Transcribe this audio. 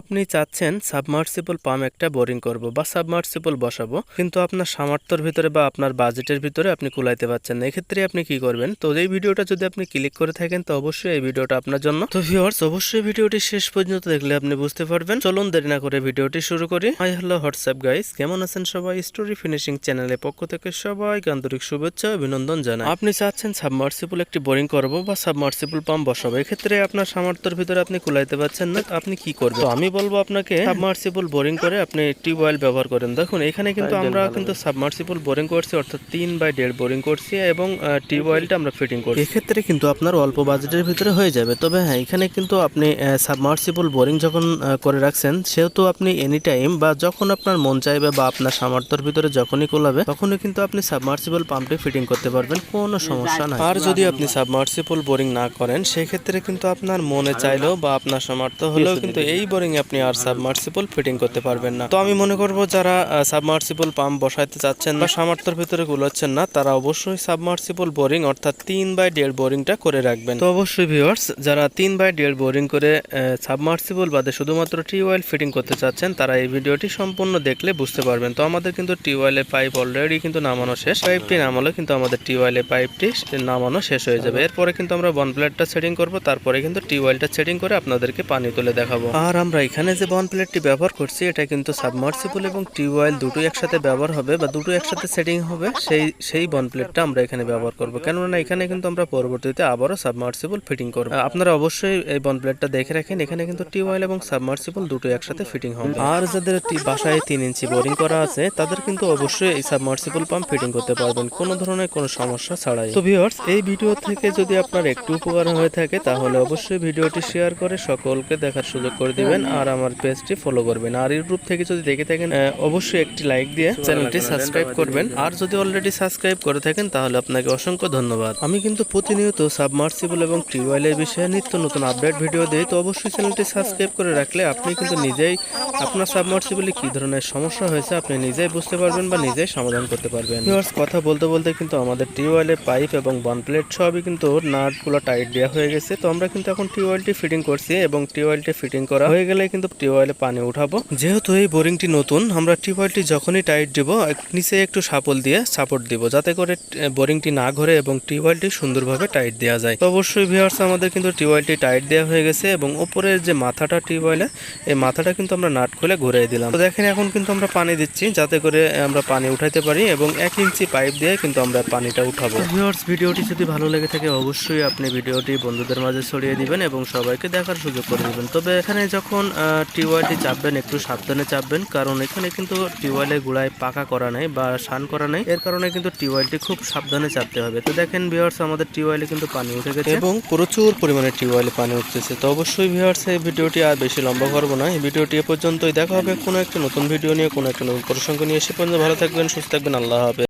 আপনি চাচ্ছেন submersible pump একটা বোরিং করব বা সাবমার্সিবল বসাবো, কিন্তু আপনার সামর্থ্যের ভিতরে বা আপনার বাজেটের ভিতরে আপনি কুলাইতে পারছেন না। এক্ষেত্রে আপনি কি করবেন? তো এই ভিডিওটা যদি আপনি ক্লিক করে থাকেন, তো অবশ্যই এই ভিডিওটা আপনার জন্য। তো ভিউয়ার্স, অবশ্যই ভিডিওটি শেষ পর্যন্ত দেখলে আপনি বুঝতে পারবেন। চলুন দেরি না করে ভিডিওটি শুরু করি। Hi hello WhatsApp guys? কেমন আছেন সবাই? স্টোরি ফিনিশিং চ্যানেলের পক্ষ থেকে সবাই আন্তরিক শুভেচ্ছা অভিনন্দন জানাই। আপনি চাচ্ছেন সাবমার্সিবল একটি বোরিং করব বা সাবমার্সিবল পাম্প বসাবো। এক্ষেত্রে আপনার সামর্থ্যের ভিতরে আপনি কুলাইতে পারছেন না আপনি কি করবেন? আমি বলব আপনাকে সাবমার্সিবল বোরিং করে আপনি টিউবওয়েল ব্যবহার করেন। দেখুন এখানে কিন্তু আমরা কিন্তু সাবমার্সিবল বোরিং করছি অর্থাৎ তিন বাই দেড় বোরিং করছি এবং টিউবওয়েলটা আমরা ফিটিং করছি। এক্ষেত্রে কিন্তু আপনার অল্প বাজেটের ভিতরে হয়ে যাবে। তবে হ্যাঁ এখানে কিন্তু আপনি সাবমার্সিবল বোরিং যখন করে রাখছেন সেহেতু আপনি এনি টাইম বা যখন আপনার মন চাইবে বা আপনার সামর্থ্যের ভিতরে যখনই কোলাবে তখনই কিন্তু আপনি সাবমার্সিবল পাম্পটি ফিটিং করতে পারবেন কোনো সমস্যা নাই। আর যদি আপনি সাবমার্সিবল বোরিং না করেন সেক্ষেত্রে কিন্তু আপনার মনে চাইলেও বা আপনার সামর্থ্য হলেও কিন্তু এই বোরিং আপনি আর সাবমার্সিবল ফিটিং করতে পারবেন না। তো আমি মনে করব যারা সাবমার্সিবল পাম্প বসাইতে চাচ্ছেন বা সামর্থ্যের ভিতরে গুলোচ্ছেন না, তারা অবশ্যই সাবমার্সিবল বোরিং অর্থাৎ তিন বাই দেড় বোরিংটা করে রাখবেন। তো অবশ্যই ভিউয়ার্স যারা তিন বাই দেড় বোরিং করে সাবমার্সিবল বাদে শুধুমাত্র টিউবওয়েল ফিটিং করতে চাচ্ছেন, তারা এই ভিডিওটি সম্পূর্ণ দেখলে বুঝতে পারবেন। তো আমাদের কিন্তু টিউবওয়েলের পাইপ অলরেডি কিন্তু নামানো শেষ। পাইপটি নামালে কিন্তু আমাদের টিউবওয়েলের পাইপটি নামানো শেষ হয়ে যাবে। এরপরে কিন্তু আমরা বন প্লেটটা সেটিং করব, তারপরে কিন্তু টিউবওয়েলটা সেটিং করে আপনাদেরকে পানি তুলে দেখাবো। আর আমরা এখানে যে বন প্লেটটি ব্যবহার করছি, এটা কিন্তু সাবমার্সিবল এবং টিউবওয়েল দুটোই একসাথে ব্যবহার হবে বা দুটো একসাথে সেটিং হবে, সেই সেই বন প্লেটটা আমরা এখানে ব্যবহার করব। কেননা এখানে কিন্তু আমরা পরবর্তীতে আবারও সাবমার্সিবল ফিটিং করব। আপনারা অবশ্যই এই বন প্লেটটা দেখে রাখেন, এখানে কিন্তু টিউবওয়েল এবং সাবমার্সিবল দুটো একসাথে ফিটিং হবে। আর যাদের বাসায় তিন ইঞ্চি বোরিং করা আছে, তাদের কিন্তু অবশ্যই এই সাবমার্সিবল পাম্প ফিটিং করতে পারবেন, কোনো ধরনের কোনো সমস্যা ছাড়াই। তো ভিউয়ার্স, এই ভিডিও থেকে যদি আপনার একটু উপকার হয়ে থাকে, তাহলে অবশ্যই ভিডিওটি শেয়ার করে সকলকে দেখার সুযোগ করে দিবেন। আর আমার পেজটি ফলো করবেন। আর ইউটিউব থেকে যদি দেখে থাকেন অবশ্যই একটি লাইক দিয়ে চ্যানেলটি সাবস্ক্রাইব করবেন। আর যদি অলরেডি সাবস্ক্রাইব করে থাকেন, তাহলে আপনাকে অসংখ্য ধন্যবাদ। আমি কিন্তু প্রতিনিয়ত সাবমার্সিবল এবং টিউবওয়েলের বিষয়ে নিত্য নতুন আপডেট ভিডিও দিই। তো অবশ্যই চ্যানেলটি সাবস্ক্রাইব করে রাখলে আপনি কিন্তু নিজেই আপনার সাবমার্সিবলে কি ধরনের সমস্যা হয়েছে, আপনি নিজেই বুঝতে পারবেন বা নিজেই সমাধান করতে পারবেন। কথা বলতে বলতে কিন্তু আমাদের টিউবওয়েলের পাইপ এবং বন প্লেট সবই কিন্তু নাটগুলো টাইট দেওয়া হয়ে গেছে। তো আমরা কিন্তু এখন টিউবওয়েলটি ফিটিং করছি এবং টিউবওয়েলটি ফিটিং করা হয়ে গেলে কিন্তু টিউবওয়েলে পানি উঠাবো। যেহেতু এই বোরিংটি নতুন, আমরা টিউবওয়েলটি যখনই টাইট দিব নিচে একটু সাপোল দিয়ে সাপোর্ট দিব, যাতে করে বোরিংটি না ঘোরে এবং টিউবওয়েলটি সুন্দরভাবে টাইট দেওয়া যায়। তো অবশ্যই ভিউয়ার্স আমাদের কিন্তু টিউবওয়েলটি টাইট দেওয়া হয়ে গেছে এবং উপরের যে মাথাটা টিউবওয়েলে, এই মাথাটা কিন্তু আমরা নাট খুলে ঘুরিয়ে দিলাম। তো দেখেন, এখন কিন্তু আমরা পানি দিচ্ছি, যাতে করে আমরা পানি উঠাইতে পারি এবং এক ইঞ্চি পাইপ দিয়ে কিন্তু আমরা পানিটা উঠাবো। ভিউয়ার্স ভিডিওটি যদি ভালো লেগে থাকে, অবশ্যই আপনি ভিডিওটি বন্ধুদের মাঝে ছড়িয়ে দিবেন এবং সবাইকে দেখার সুযোগ করে দিবেন। তবে এখানে যখন টিউবওয়েলটি চাপবেন, একটু সাবধানে চাপবেন, কারণ এখানে কিন্তু টিউবওয়েলের গুড়ায় পাকা করা নেই বা সান করা নেই। এর কারণে কিন্তু টিউবওয়েলটি খুব সাবধানে চাপতে হবে। তো দেখেন ভিউয়ার্স আমাদের টিউবওয়েলে কিন্তু পানি উঠে গেছে। এবং প্রচুর পরিমাণে টিউবওয়েলে পানি উঠতেছে। তো অবশ্যই ভিউয়ার্স এই ভিডিওটি আর বেশি লম্বা করব না। এই ভিডিওটি এ পর্যন্তই। দেখা হবে কোনো একটা নতুন ভিডিও নিয়ে, কোনো একটা নতুন প্রসঙ্গ নিয়ে। এসে পর্যন্ত ভালো থাকবেন, সুস্থ থাকবেন। আল্লাহ হাফেজ।